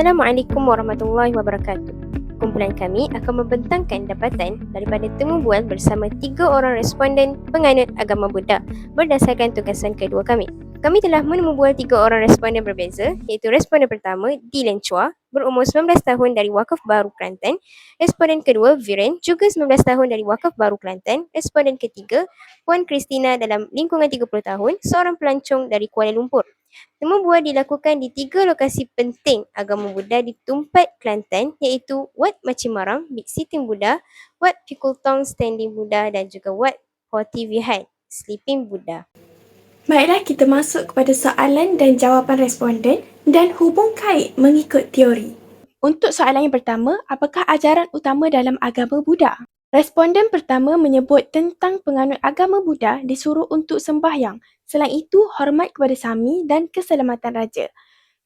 Assalamualaikum warahmatullahi wabarakatuh. Kumpulan kami akan membentangkan dapatan daripada temu bual bersama tiga orang responden penganut agama Buddha berdasarkan tugasan kedua kami. Kami telah menemu bual tiga orang responden berbeza iaitu responden pertama Dylan Chua berumur 19 tahun dari Wakaf Baru Kelantan, responden kedua Viren juga 19 tahun dari Wakaf Baru Kelantan, responden ketiga Puan Christina dalam lingkungan 30 tahun seorang pelancong dari Kuala Lumpur. Temu bual dilakukan di tiga lokasi penting agama Buddha di Tumpat, Kelantan iaitu Wat Macimarang, Big Sitting Buddha, Wat Pikultong Standing Buddha dan juga Wat Hoti Vihai, Sleeping Buddha. Baiklah kita masuk kepada soalan dan jawapan responden dan hubung kait mengikut teori. Untuk soalan yang pertama, apakah ajaran utama dalam agama Buddha? Responden pertama menyebut tentang penganut agama Buddha disuruh untuk sembahyang. Selain itu, hormat kepada Sami dan keselamatan raja.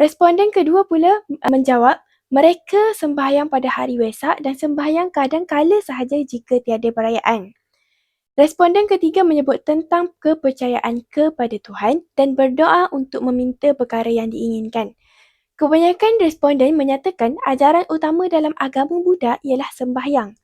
Responden kedua pula menjawab, mereka sembahyang pada hari Wesak dan sembahyang kadang-kala sahaja jika tiada perayaan. Responden ketiga menyebut tentang kepercayaan kepada Tuhan dan berdoa untuk meminta perkara yang diinginkan. Kebanyakan responden menyatakan ajaran utama dalam agama Buddha ialah sembahyang.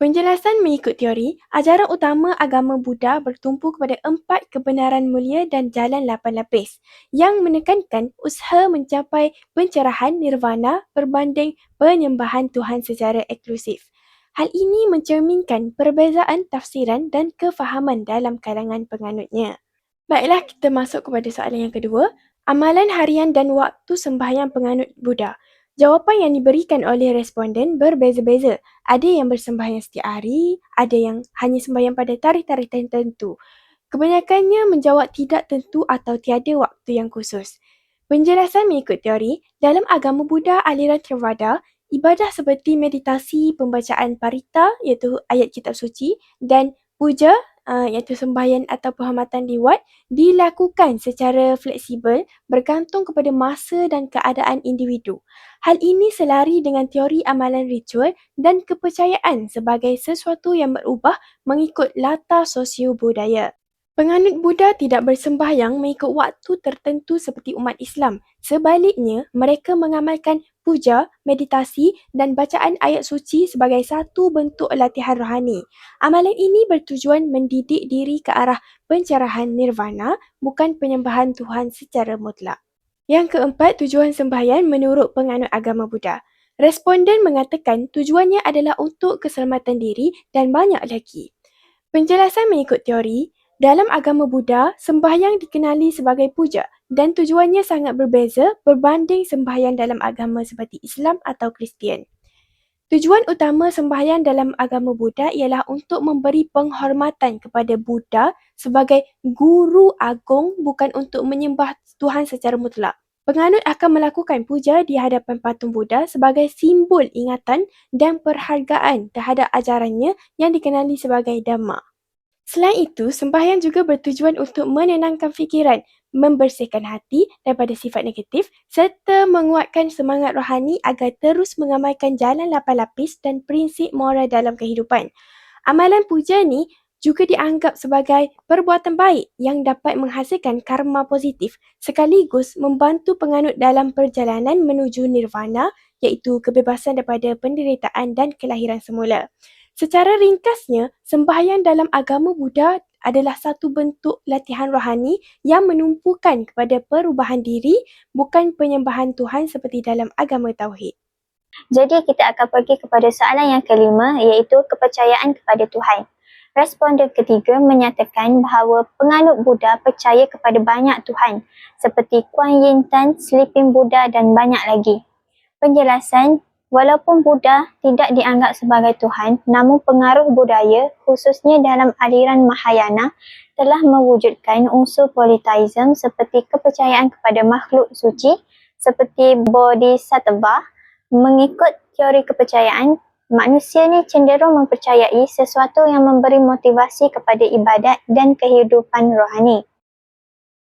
Penjelasan mengikut teori, ajaran utama agama Buddha bertumpu kepada empat kebenaran mulia dan jalan lapan lapis yang menekankan usaha mencapai pencerahan nirvana berbanding penyembahan Tuhan secara eksklusif. Hal ini mencerminkan perbezaan tafsiran dan kefahaman dalam kalangan penganutnya. Baiklah, kita masuk kepada soalan yang kedua. Amalan harian dan waktu sembahyang penganut Buddha. Jawapan yang diberikan oleh responden berbeza-beza. Ada yang bersembahyang setiap hari, ada yang hanya sembahyang pada tarikh-tarikh tertentu. Kebanyakannya menjawab tidak tentu atau tiada waktu yang khusus. Penjelasan mengikut teori, dalam agama Buddha aliran Theravada, Ibadah seperti meditasi, pembacaan parita iaitu ayat kitab suci dan puja uh, iaitu sembahyang atau penghormatan di wat dilakukan secara fleksibel bergantung kepada masa dan keadaan individu. Hal ini selari dengan teori amalan ritual dan kepercayaan sebagai sesuatu yang berubah mengikut latar sosio-budaya. Penganut Buddha tidak bersembahyang mengikut waktu tertentu seperti umat Islam. Sebaliknya, mereka mengamalkan puja, meditasi dan bacaan ayat suci sebagai satu bentuk latihan rohani. Amalan ini bertujuan mendidik diri ke arah pencerahan nirvana, bukan penyembahan Tuhan secara mutlak. Yang keempat, tujuan sembahyang menurut penganut agama Buddha. Responden mengatakan tujuannya adalah untuk keselamatan diri dan banyak lagi. Penjelasan mengikut teori, dalam agama Buddha, sembahyang dikenali sebagai puja dan tujuannya sangat berbeza berbanding sembahyang dalam agama seperti Islam atau Kristian. Tujuan utama sembahyang dalam agama Buddha ialah untuk memberi penghormatan kepada Buddha sebagai guru agung bukan untuk menyembah Tuhan secara mutlak. Penganut akan melakukan puja di hadapan patung Buddha sebagai simbol ingatan dan perhargaan terhadap ajarannya yang dikenali sebagai Dhamma. Selain itu, sembahyang juga bertujuan untuk menenangkan fikiran, membersihkan hati daripada sifat negatif serta menguatkan semangat rohani agar terus mengamalkan jalan lapan lapis dan prinsip moral dalam kehidupan. Amalan puja ni juga dianggap sebagai perbuatan baik yang dapat menghasilkan karma positif sekaligus membantu penganut dalam perjalanan menuju nirvana iaitu kebebasan daripada penderitaan dan kelahiran semula. Secara ringkasnya, sembahyang dalam agama Buddha adalah satu bentuk latihan rohani yang menumpukan kepada perubahan diri bukan penyembahan Tuhan seperti dalam agama Tauhid. Jadi kita akan pergi kepada soalan yang kelima iaitu kepercayaan kepada Tuhan. Responden ketiga menyatakan bahawa penganut Buddha percaya kepada banyak Tuhan seperti Kuan Yin Tan, Sleeping Buddha dan banyak lagi. Penjelasan Walaupun Buddha tidak dianggap sebagai Tuhan, namun pengaruh budaya, khususnya dalam aliran Mahayana, telah mewujudkan unsur polytheism seperti kepercayaan kepada makhluk suci seperti Bodhisattva. Mengikut teori kepercayaan, manusia ni cenderung mempercayai sesuatu yang memberi motivasi kepada ibadat dan kehidupan rohani.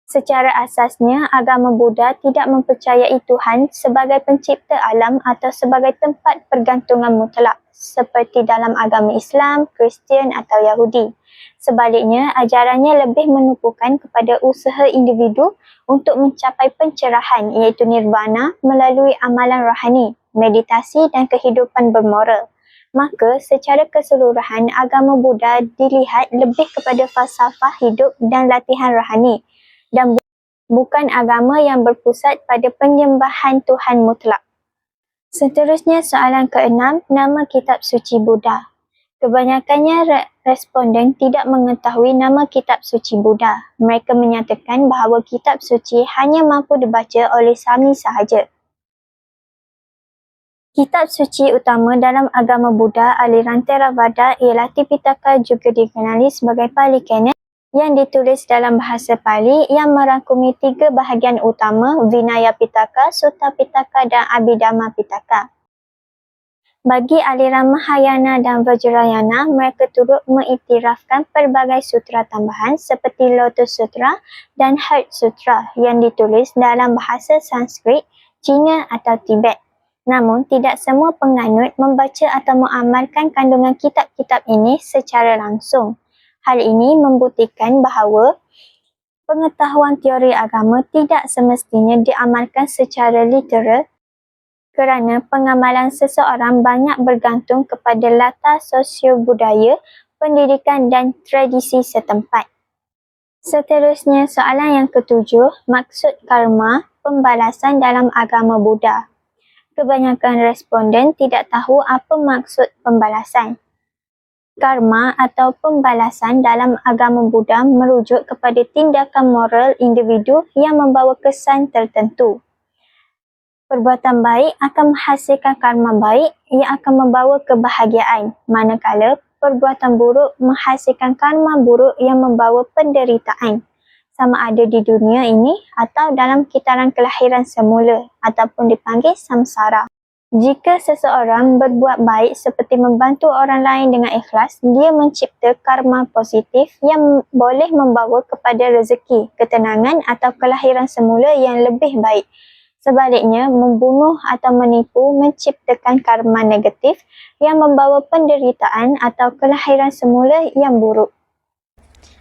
Secara asasnya, agama Buddha tidak mempercayai Tuhan sebagai pencipta alam atau sebagai tempat pergantungan mutlak seperti dalam agama Islam, Kristian atau Yahudi. Sebaliknya, ajarannya lebih menumpukan kepada usaha individu untuk mencapai pencerahan iaitu nirvana melalui amalan rohani, meditasi dan kehidupan bermoral. Maka, secara keseluruhan, agama Buddha dilihat lebih kepada falsafah hidup dan latihan rohani dan bu- bukan agama yang berpusat pada penyembahan Tuhan mutlak. Seterusnya soalan keenam, nama kitab suci Buddha. Kebanyakannya re- responden tidak mengetahui nama kitab suci Buddha. Mereka menyatakan bahawa kitab suci hanya mampu dibaca oleh Sami sahaja. Kitab suci utama dalam agama Buddha aliran Theravada ialah Tipitaka juga dikenali sebagai Pali Canon yang ditulis dalam bahasa Pali yang merangkumi tiga bahagian utama Vinaya Pitaka, Sutta Pitaka dan Abhidhamma Pitaka. Bagi aliran Mahayana dan Vajrayana, mereka turut mengiktirafkan pelbagai sutra tambahan seperti Lotus Sutra dan Heart Sutra yang ditulis dalam bahasa Sanskrit, Cina atau Tibet. Namun, tidak semua penganut membaca atau mengamalkan kandungan kitab-kitab ini secara langsung. Hal ini membuktikan bahawa pengetahuan teori agama tidak semestinya diamalkan secara literal kerana pengamalan seseorang banyak bergantung kepada latar sosio-budaya, pendidikan dan tradisi setempat. Seterusnya, soalan yang ketujuh, maksud karma, pembalasan dalam agama Buddha kebanyakan responden tidak tahu apa maksud pembalasan. Karma atau pembalasan dalam agama Buddha merujuk kepada tindakan moral individu yang membawa kesan tertentu. Perbuatan baik akan menghasilkan karma baik yang akan membawa kebahagiaan, manakala perbuatan buruk menghasilkan karma buruk yang membawa penderitaan sama ada di dunia ini atau dalam kitaran kelahiran semula ataupun dipanggil samsara. Jika seseorang berbuat baik seperti membantu orang lain dengan ikhlas, dia mencipta karma positif yang boleh membawa kepada rezeki, ketenangan atau kelahiran semula yang lebih baik. Sebaliknya, membunuh atau menipu menciptakan karma negatif yang membawa penderitaan atau kelahiran semula yang buruk.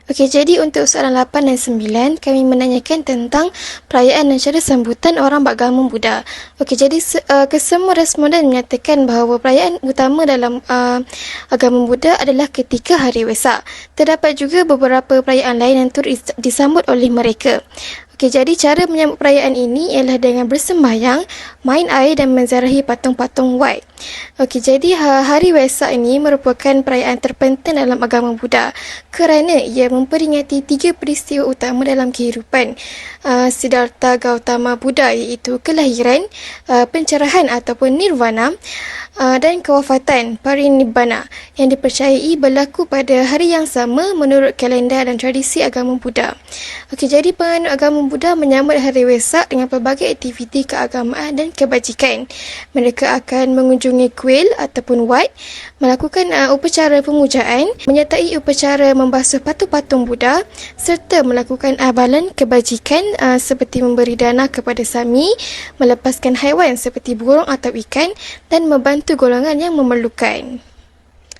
Okey, jadi untuk soalan 8 dan 9, kami menanyakan tentang perayaan dan cara sambutan orang beragama Buddha. Okey, jadi uh, kesemua responden menyatakan bahawa perayaan utama dalam uh, agama Buddha adalah ketika Hari Wesak. Terdapat juga beberapa perayaan lain yang turut dis- disambut oleh mereka. Okey, jadi cara menyambut perayaan ini ialah dengan bersembahyang, main air dan menzarahi patung-patung white. Okey, jadi ha- Hari Wesak ini merupakan perayaan terpenting dalam agama Buddha kerana ia memperingati tiga peristiwa utama dalam kehidupan uh, Siddhartha Gautama Buddha iaitu kelahiran, uh, pencerahan ataupun nirvana uh, dan kewafatan parinibbana yang dipercayai berlaku pada hari yang sama menurut kalender dan tradisi agama Buddha. Okey, jadi penganut agama Buddha menyambut Hari Wesak dengan pelbagai aktiviti keagamaan dan kebajikan. Mereka akan mengunjungi kuil ataupun wat, melakukan uh, upacara pemujaan, menyertai upacara membasuh patung-patung Buddha serta melakukan amalan kebajikan uh, seperti memberi dana kepada sami, melepaskan haiwan seperti burung atau ikan dan membantu golongan yang memerlukan.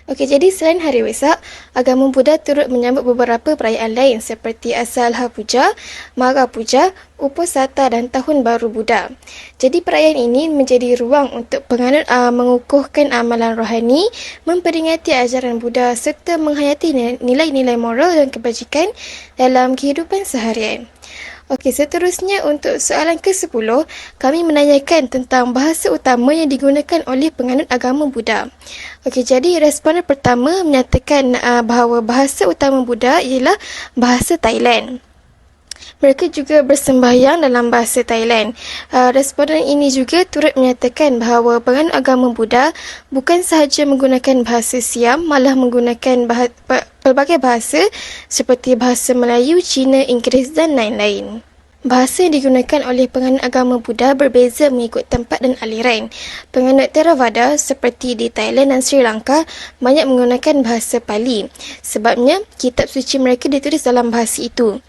Okey, jadi selain Hari Wesak, agama Buddha turut menyambut beberapa perayaan lain seperti Asalha Puja, Mara Puja, Uposatha dan Tahun Baru Buddha. Jadi perayaan ini menjadi ruang untuk penganut uh, mengukuhkan amalan rohani, memperingati ajaran Buddha serta menghayati nilai-nilai moral dan kebajikan dalam kehidupan seharian. Okey, seterusnya untuk soalan ke-10, kami menanyakan tentang bahasa utama yang digunakan oleh penganut agama Buddha. Okey, jadi responden pertama menyatakan uh, bahawa bahasa utama Buddha ialah bahasa Thailand. Mereka juga bersembahyang dalam bahasa Thailand. Uh, responden ini juga turut menyatakan bahawa penganut agama Buddha bukan sahaja menggunakan bahasa Siam, malah menggunakan bah- pelbagai bahasa seperti bahasa Melayu, Cina, Inggeris dan lain-lain. Bahasa yang digunakan oleh penganut agama Buddha berbeza mengikut tempat dan aliran. Penganut Theravada seperti di Thailand dan Sri Lanka banyak menggunakan bahasa Pali. Sebabnya, kitab suci mereka ditulis dalam bahasa itu.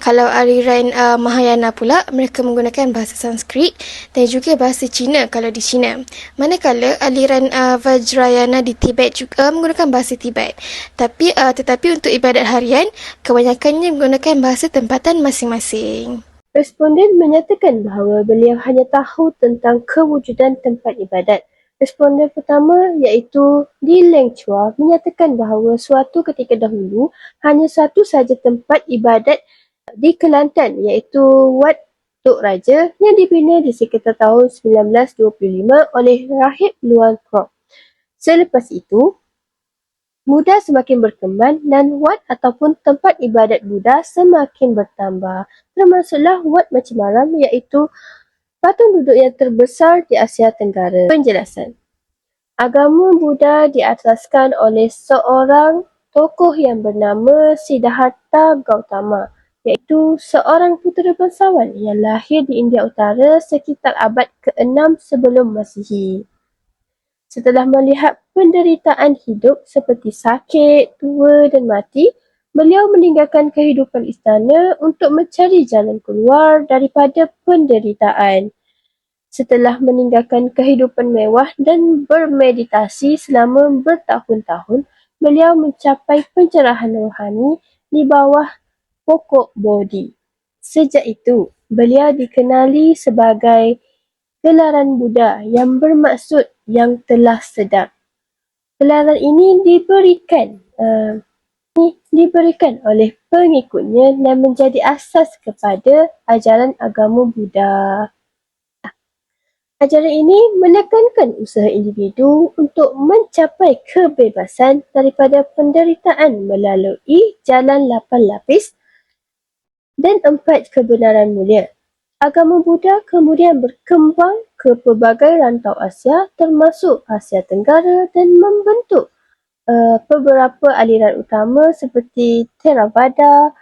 Kalau aliran uh, Mahayana pula, mereka menggunakan bahasa Sanskrit dan juga bahasa Cina kalau di China. Manakala aliran uh, Vajrayana di Tibet juga menggunakan bahasa Tibet. Tapi uh, tetapi untuk ibadat harian, kebanyakannya menggunakan bahasa tempatan masing-masing. Responden menyatakan bahawa beliau hanya tahu tentang kewujudan tempat ibadat. Responden pertama iaitu Di Leng Chua menyatakan bahawa suatu ketika dahulu hanya satu saja tempat ibadat di Kelantan iaitu Wat Tok Raja yang dibina di sekitar tahun 1925 oleh Rahib Luan Krok. Selepas itu, Buddha semakin berkembang dan wat ataupun tempat ibadat Buddha semakin bertambah. Termasuklah wat macam malam iaitu patung duduk yang terbesar di Asia Tenggara. Penjelasan. Agama Buddha diasaskan oleh seorang tokoh yang bernama Siddhartha Gautama iaitu seorang putera bangsawan yang lahir di India Utara sekitar abad ke-6 sebelum Masihi. Setelah melihat penderitaan hidup seperti sakit, tua dan mati, beliau meninggalkan kehidupan istana untuk mencari jalan keluar daripada penderitaan. Setelah meninggalkan kehidupan mewah dan bermeditasi selama bertahun-tahun, beliau mencapai pencerahan rohani di bawah pokok Bodhi. Sejak itu, beliau dikenali sebagai gelaran Buddha yang bermaksud yang telah sedap. Gelaran ini diberikan uh, diberikan oleh pengikutnya dan menjadi asas kepada ajaran agama Buddha. Ajaran ini menekankan usaha individu untuk mencapai kebebasan daripada penderitaan melalui jalan lapan lapis dan empat kebenaran mulia. Agama Buddha kemudian berkembang ke pelbagai rantau Asia termasuk Asia Tenggara dan membentuk uh, beberapa aliran utama seperti Theravada,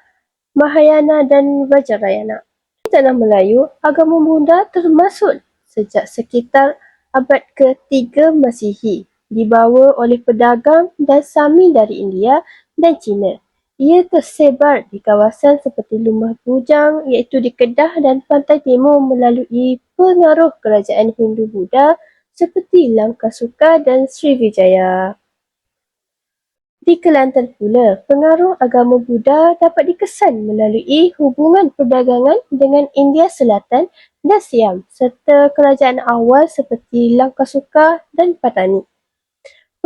Mahayana dan Vajrayana. Di tanah Melayu, agama Buddha termasuk sejak sekitar abad ke-3 Masihi dibawa oleh pedagang dan sami dari India dan China. Ia tersebar di kawasan seperti Lumah Bujang iaitu di Kedah dan Pantai Timur melalui pengaruh kerajaan Hindu-Buddha seperti Langkasuka dan Sriwijaya. Di Kelantan pula, pengaruh agama Buddha dapat dikesan melalui hubungan perdagangan dengan India Selatan dan Siam serta kerajaan awal seperti Langkasuka dan Patani.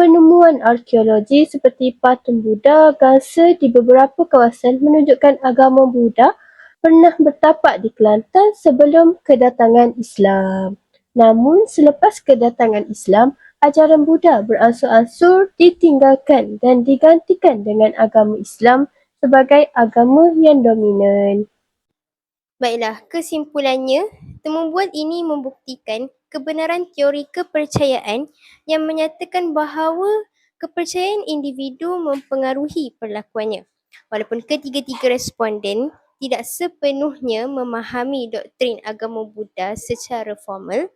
Penemuan arkeologi seperti patung Buddha gangsa di beberapa kawasan menunjukkan agama Buddha pernah bertapak di Kelantan sebelum kedatangan Islam. Namun selepas kedatangan Islam, ajaran Buddha beransur-ansur ditinggalkan dan digantikan dengan agama Islam sebagai agama yang dominan. Baiklah, kesimpulannya, temubuan ini membuktikan kebenaran teori kepercayaan yang menyatakan bahawa kepercayaan individu mempengaruhi perlakuannya. Walaupun ketiga-tiga responden tidak sepenuhnya memahami doktrin agama Buddha secara formal,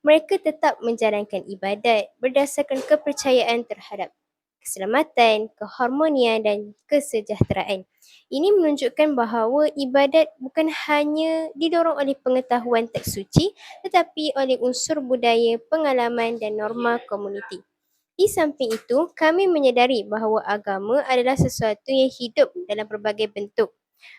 mereka tetap menjalankan ibadat berdasarkan kepercayaan terhadap keselamatan, keharmonian dan kesejahteraan. Ini menunjukkan bahawa ibadat bukan hanya didorong oleh pengetahuan teks suci tetapi oleh unsur budaya, pengalaman dan norma komuniti. Di samping itu, kami menyedari bahawa agama adalah sesuatu yang hidup dalam berbagai bentuk.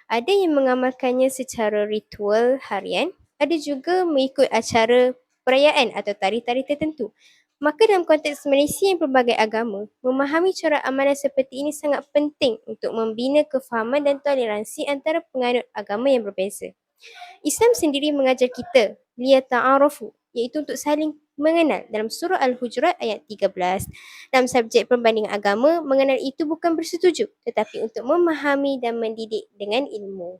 Ada yang mengamalkannya secara ritual harian, ada juga mengikut acara perayaan atau tari-tari tertentu. Maka dalam konteks Malaysia yang pelbagai agama, memahami cara amalan seperti ini sangat penting untuk membina kefahaman dan toleransi antara penganut agama yang berbeza. Islam sendiri mengajar kita liyata'arafu iaitu untuk saling mengenal dalam surah Al-Hujurat ayat 13. Dalam subjek perbandingan agama, mengenal itu bukan bersetuju tetapi untuk memahami dan mendidik dengan ilmu.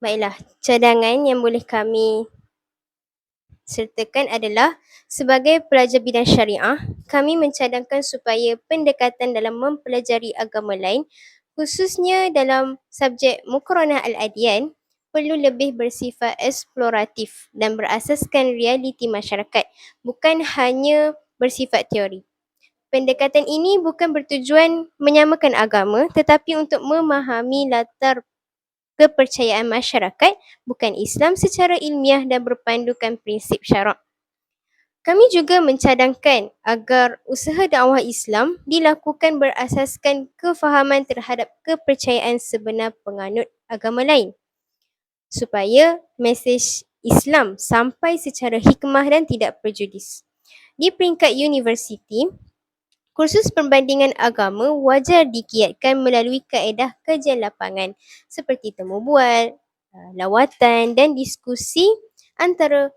Baiklah, cadangan yang boleh kami sertakan adalah sebagai pelajar bidang syariah, kami mencadangkan supaya pendekatan dalam mempelajari agama lain khususnya dalam subjek Mukaranah Al-Adiyan perlu lebih bersifat eksploratif dan berasaskan realiti masyarakat bukan hanya bersifat teori. Pendekatan ini bukan bertujuan menyamakan agama tetapi untuk memahami latar kepercayaan masyarakat, bukan Islam secara ilmiah dan berpandukan prinsip syarak. Kami juga mencadangkan agar usaha dakwah Islam dilakukan berasaskan kefahaman terhadap kepercayaan sebenar penganut agama lain supaya mesej Islam sampai secara hikmah dan tidak prejudis. Di peringkat universiti, kursus perbandingan agama wajar dikiatkan melalui kaedah kajian lapangan seperti temu bual, uh, lawatan dan diskusi antara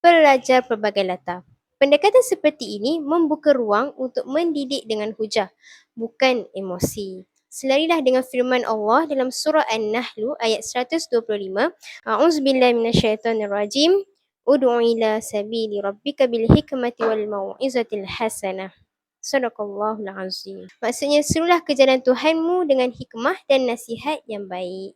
pelajar pelbagai latar. Pendekatan seperti ini membuka ruang untuk mendidik dengan hujah, bukan emosi. Selarilah dengan firman Allah dalam surah An-Nahl ayat 125. A'udzubillahi minasyaitonirrajim. Ud'u ila sabili rabbika bil hikmati wal mau'izatil hasanah. Sadaqallahul azim. Maksudnya serulah ke jalan Tuhanmu dengan hikmah dan nasihat yang baik.